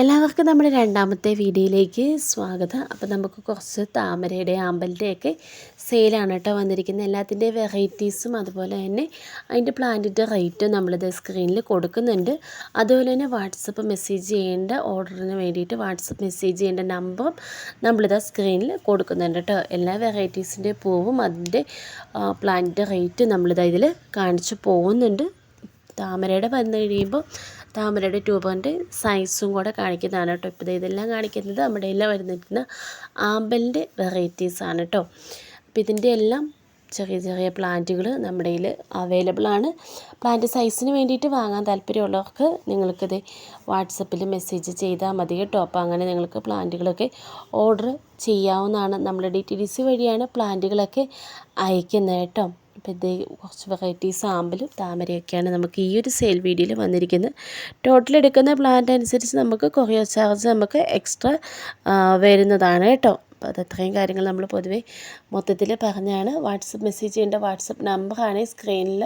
എല്ലാവർക്കും നമ്മുടെ രണ്ടാമത്തെ വീഡിയോയിലേക്ക് സ്വാഗതം. അപ്പോൾ നമുക്ക് കുറച്ച് താമരയുടെ ആമ്പലിന്റെയൊക്കെ സെയിലാണ് കേട്ടോ വന്നിരിക്കുന്നത്. എല്ലാത്തിന്റെ വെറൈറ്റീസും അതുപോലെ തന്നെ അതിന്റെ പ്ലാന്റിന്റെ റേറ്റും നമ്മളിത് സ്ക്രീനിൽ കൊടുക്കുന്നുണ്ട്. അതുപോലെ തന്നെ വാട്സപ്പ് മെസ്സേജ് ചെയ്യേണ്ട ഓർഡറിന് വേണ്ടിയിട്ട് വാട്സപ്പ് മെസ്സേജ് ചെയ്യേണ്ട നമ്പറും നമ്മളിത് സ്ക്രീനിൽ കൊടുക്കുന്നുണ്ട് കേട്ടോ. എല്ലാ വെറൈറ്റീസിന്റെ പൂവും അതിന്റെ പ്ലാന്റിന്റെ റേറ്റും നമ്മളിത് ഇതിൽ കാണിച്ച് പോകുന്നുണ്ട്. താമരയുടെ വന്നു കഴിയുമ്പോൾ താമരയുടെ ട്യൂബറിന്റെ സൈസും കൂടെ കാണിക്കുന്നതാണ് കേട്ടോ. ഇപ്പോൾ ഇതെല്ലാം കാണിക്കുന്നത് നമ്മുടെ എല്ലാം വരുന്നിരിക്കുന്ന ആമ്പലിന്റെ വെറൈറ്റീസാണ് കേട്ടോ. അപ്പോൾ ഇതിന്റെ എല്ലാം ചെറിയ ചെറിയ പ്ലാന്റുകൾ നമ്മുടെ കയ്യിൽ അവൈലബിൾ ആണ്. പ്ലാന്റ് സൈസിന് വേണ്ടിയിട്ട് വാങ്ങാൻ താല്പര്യമുള്ളവർക്ക് നിങ്ങൾക്കിത് വാട്സപ്പിൽ മെസ്സേജ് ചെയ്താൽ മതി കേട്ടോ. അപ്പോൾ അങ്ങനെ നിങ്ങൾക്ക് പ്ലാന്റുകളൊക്കെ ഓർഡർ ചെയ്യാവുന്നതാണ്. നമ്മൾ ഡി ടി ഡി സി വഴിയാണ് പ്ലാന്റുകളൊക്കെ അയക്കുന്നത് കേട്ടോ. അപ്പോൾ ഇത് കുറച്ച് വെറൈറ്റി സാമ്പിളും താമരയൊക്കെയാണ് നമുക്ക് ഈ ഒരു സെയിൽ വീഡിയോയിൽ വന്നിരിക്കുന്നത്. ടോട്ടൽ എടുക്കുന്ന പ്ലാന്റ് അനുസരിച്ച് നമുക്ക് കൊറിയർ ചാർജ് നമുക്ക് എക്സ്ട്രാ വരുന്നതാണ് കേട്ടോ. അപ്പോൾ അത് അത്രയും കാര്യങ്ങൾ നമ്മൾ പൊതുവേ മൊത്തത്തിൽ പറഞ്ഞാണ്. വാട്സപ്പ് മെസ്സേജ് ചെയ്യേണ്ട വാട്സപ്പ് നമ്പറാണ് സ്ക്രീനിൽ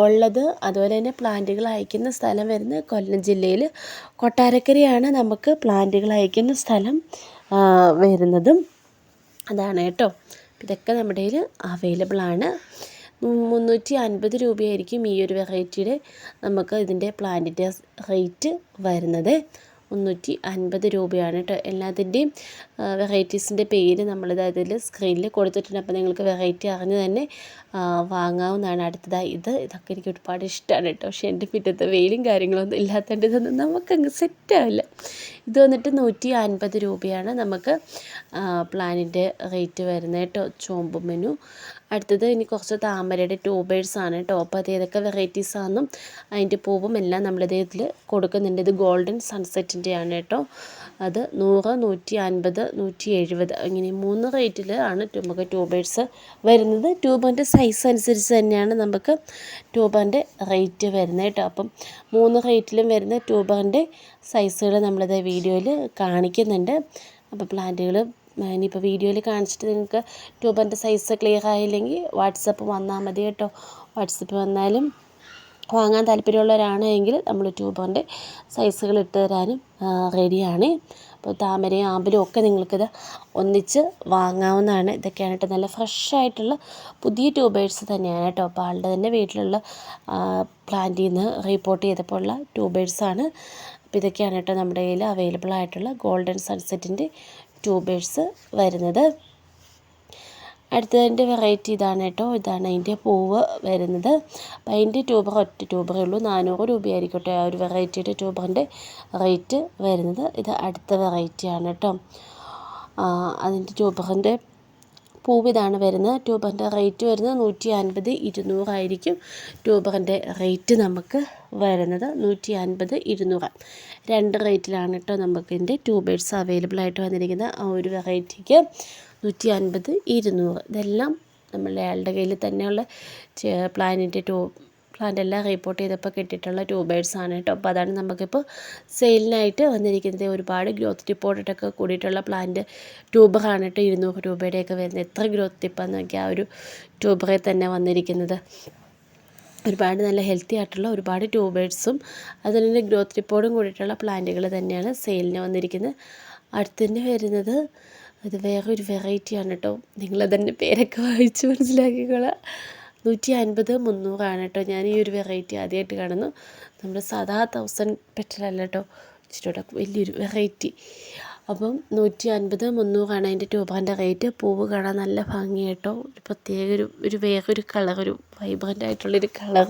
ഉള്ളത്. അതുപോലെ തന്നെ പ്ലാന്റുകൾ അയക്കുന്ന സ്ഥലം വരുന്നത് കൊല്ലം ജില്ലയിൽ കൊട്ടാരക്കരയാണ് നമുക്ക് പ്ലാന്റുകൾ അയക്കുന്ന സ്ഥലം വരുന്നതും. അതാണ് കേട്ടോ. ഇതൊക്കെ നമ്മുടെ കയ്യിൽ അവൈലബിൾ ആണ്. മുന്നൂറ്റി അൻപത് രൂപയായിരിക്കും ഈ ഒരു വെറൈറ്റിയുടെ നമുക്ക് ഇതിന്റെ പ്ലാന്റിന്റെ റേറ്റ് വരുന്നത്. മുന്നൂറ്റി അൻപത് രൂപയാണ് കേട്ടോ എല്ലാത്തിന്റെയും വെറൈറ്റീസിന്റെ പേര് നമ്മളിത് അതിൽ സ്ക്രീനിൽ കൊടുത്തിട്ടുണ്ട്. അപ്പോൾ നിങ്ങൾക്ക് വെറൈറ്റി അറിഞ്ഞ് തന്നെ വാങ്ങാവുന്നതാണ് അടുത്തതായി ഇത്. ഇതൊക്കെ എനിക്ക് ഒരുപാട് ഇഷ്ടമാണ് കേട്ടോ. പക്ഷേ എന്റെ മുറ്റത്ത് വെയിലും കാര്യങ്ങളൊന്നും ഇല്ലാത്തതുകൊണ്ട് ഇതൊന്നും നമുക്കങ്ങ് സെറ്റാവില്ല ഇത് വന്നിട്ട് നൂറ്റി അൻപത് രൂപയാണ് നമുക്ക് പ്ലാനിന്റെ റേറ്റ് വരുന്നത് കേട്ടോ. ചോമ്പ് മെനു അടുത്തത് ഇനി കുറച്ച് താമരയുടെ ട്യൂബേഴ്സാണ് കേട്ടോ. അപ്പോൾ അത് ഏതൊക്കെ വെറൈറ്റീസ് ആണെന്നും അതിന്റെ പൂവും എല്ലാം നമ്മളിത് ഇതിൽ കൊടുക്കുന്നുണ്ട്. ഇത് ഗോൾഡൻ സൺസെറ്റിന്റെ ആണ് കേട്ടോ. അത് നൂറ് നൂറ്റി അൻപത് നൂറ്റി എഴുപത് ഇങ്ങനെ മൂന്ന് റേറ്റിൽ ആണ് നമുക്ക് ട്യൂബേഴ്സ് വരുന്നത്. ട്യൂബിന്റെ സൈസ് അനുസരിച്ച് തന്നെയാണ് നമുക്ക് ട്യൂബറിന്റെ റേറ്റ് വരുന്നത് കേട്ടോ. അപ്പം മൂന്ന് റേറ്റിലും വരുന്ന ട്യൂബറിന്റെ സൈസുകൾ നമ്മളിത് വീഡിയോയിൽ കാണിക്കുന്നുണ്ട്. അപ്പോൾ പ്ലാന്റുകൾ ഇനിയിപ്പോൾ വീഡിയോയിൽ കാണിച്ചിട്ട് നിങ്ങൾക്ക് ട്യൂബറിന്റെ സൈസ് ക്ലിയർ ആയില്ലെങ്കിൽ വാട്സപ്പ് വന്നാൽ മതി കേട്ടോ. വാട്സപ്പ് വന്നാലും വാങ്ങാൻ താല്പര്യമുള്ളവരാണ് എങ്കിൽ നമ്മൾ ട്യൂബറിന്റെ സൈസുകൾ ഇട്ട് തരാനും റെഡിയാണ്. അപ്പോൾ താമരയും ആമ്പലും ഒക്കെ നിങ്ങൾക്കിത് ഒന്നിച്ച് വാങ്ങാവുന്നതാണ്. ഇതൊക്കെയാണ് കേട്ടോ നല്ല ഫ്രഷായിട്ടുള്ള പുതിയ ട്യൂബേഴ്സ് തന്നെയാണ് കേട്ടോ. അപ്പോൾ ആളുടെ തന്നെ വീട്ടിലുള്ള പ്ലാന്റിൽ നിന്ന് റിപ്പോർട്ട് ചെയ്തപ്പോൾ ഉള്ള ട്യൂബേഴ്സാണ്. അപ്പോൾ ഇതൊക്കെയാണ് കേട്ടോ നമ്മുടെ കയ്യിൽ അവൈലബിൾ ആയിട്ടുള്ള ഗോൾഡൻ സൺസെറ്റിന്റെ ട്യൂബേഴ്സ് വരുന്നത്. അടുത്തതിന്റെ വെറൈറ്റി ഇതാണ് കേട്ടോ. ഇതാണ് അതിന്റെ പൂവ് വരുന്നത്. അപ്പം അതിന്റെ ട്യൂബർ ഒറ്റ ട്യൂബറേ ഉള്ളൂ. നാനൂറ് രൂപയായിരിക്കട്ടെ ആ ഒരു വെറൈറ്റിയുടെ ട്യൂബറിന്റെ റേറ്റ് വരുന്നത്. ഇത് അടുത്ത വെറൈറ്റിയാണ് കേട്ടോ. അതിന്റെ ട്യൂബറിന്റെ പൂവ് ഇതാണ് വരുന്നത്. ട്യൂബറിന്റെ റേറ്റ് വരുന്നത് നൂറ്റി അൻപത് ഇരുന്നൂറായിരിക്കും ട്യൂബറിന്റെ റേറ്റ് നമുക്ക് വരുന്നത്. നൂറ്റി അൻപത് ഇരുന്നൂറ്. രണ്ട് റേറ്റിലാണ് കേട്ടോ നമുക്കിതിന്റെ ട്യൂബേഴ്സ് അവൈലബിൾ ആയിട്ട് വന്നിരിക്കുന്നത് ആ ഒരു വെറൈറ്റിക്ക് നൂറ്റി അൻപത് ഇരുന്നൂറ്. ഇതെല്ലാം നമ്മളുടെ അയാളുടെ കയ്യിൽ തന്നെയുള്ള പ്ലാനിന്റെ ട്യൂ പ്ലാന്റ് എല്ലാം റിപ്പോർട്ട് ചെയ്തപ്പോൾ കിട്ടിയിട്ടുള്ള ട്യൂബേഴ്സ് ആണ് കേട്ടോ. അപ്പോൾ അതാണ് നമുക്കിപ്പോൾ സെയിലിനായിട്ട് വന്നിരിക്കുന്നത്. ഒരുപാട് ഗ്രോത്ത് റിപ്പോർട്ടിട്ടൊക്കെ കൂടിയിട്ടുള്ള പ്ലാന്റ് ട്യൂബറാണ് കേട്ടോ. ഇരുന്നൂറ് രൂപയുടെയൊക്കെ വരുന്നത്. എത്ര ഗ്രോത്ത് ടിപ്പാന്ന് നോക്കിയാൽ ആ ഒരു ട്യൂബറിൽ തന്നെ വന്നിരിക്കുന്നത്. ഒരുപാട് നല്ല ഹെൽത്തി ആയിട്ടുള്ള ഒരുപാട് ട്യൂബേഴ്സും അതുപോലെ തന്നെ ഗ്രോത്ത് റിപ്പോർട്ടും കൂടിയിട്ടുള്ള പ്ലാന്റുകൾ തന്നെയാണ് സെയിലിന് വന്നിരിക്കുന്നത്. അടുത്തന്നെ വരുന്നത് അത് വേറൊരു വെറൈറ്റിയാണ് കേട്ടോ നിങ്ങളതിന്റെ പേരൊക്കെ വായിച്ച് മനസ്സിലാക്കിക്കോളാം. നൂറ്റി അൻപത് മുന്നൂറാണ് കേട്ടോ ഞാൻ ഈ ഒരു വെറൈറ്റി ആദ്യമായിട്ട് കാണുന്നു. നമ്മൾ സാധാ തൗസൻഡ് പെറ്റലല്ല കേട്ടോ ഇച്ചിരി വലിയൊരു വെറൈറ്റി അപ്പം നൂറ്റി അൻപത് മുന്നൂറാണ് അതിന്റെ ട്യൂബറിന്റെ റേറ്റ് പൂവ് കാണാൻ നല്ല ഭംഗി കേട്ടോ ഒരു പ്രത്യേക ഒരു ഒരു വേറൊരു കളർ ഒരു വൈബ്രന്റ് ആയിട്ടുള്ളൊരു കളർ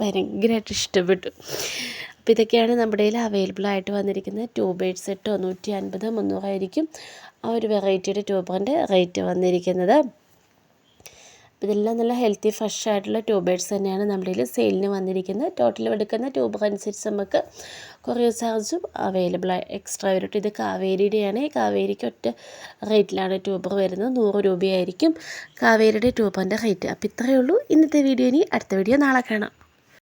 ഭയങ്കരമായിട്ട് ഇഷ്ടപ്പെട്ടു. അപ്പോൾ ഇതൊക്കെയാണ് നമ്മുടെ കയ്യിൽ അവൈലബിൾ ആയിട്ട് വന്നിരിക്കുന്നത്. ട്യൂബേഴ്സ് കേട്ടോ നൂറ്റി അൻപത് മുന്നൂറായിരിക്കും ആ ഒരു വെറൈറ്റിയുടെ ട്യൂബറിന്റെ റേറ്റ് വന്നിരിക്കുന്നത്. ഇതെല്ലാം നല്ല ഹെൽത്തി ഫ്രഷ് ആയിട്ടുള്ള ട്യൂബേഴ്സ് തന്നെയാണ് നമ്മുടെ കയ്യിൽ സെയിലിന് വന്നിരിക്കുന്നത്. ടോട്ടൽ എടുക്കുന്ന ട്യൂബർ അനുസരിച്ച് നമുക്ക് കൊറിയർ ചാർജും അവൈലബിൾ എക്സ്ട്രാ വരും ഇത് കാവേരിയുടെയാണ്. കാവേരിക്ക് ഒറ്റ റേറ്റിലാണ് ട്യൂബർ വരുന്നത്. നൂറ് രൂപയായിരിക്കും കാവേരിയുടെ ട്യൂബറിന്റെ റേറ്റ് അപ്പോൾ ഇത്രയേ ഉള്ളൂ. ഇന്നത്തെ വീഡിയോ ഇനി അടുത്ത വീഡിയോ നാളെ കാണാം.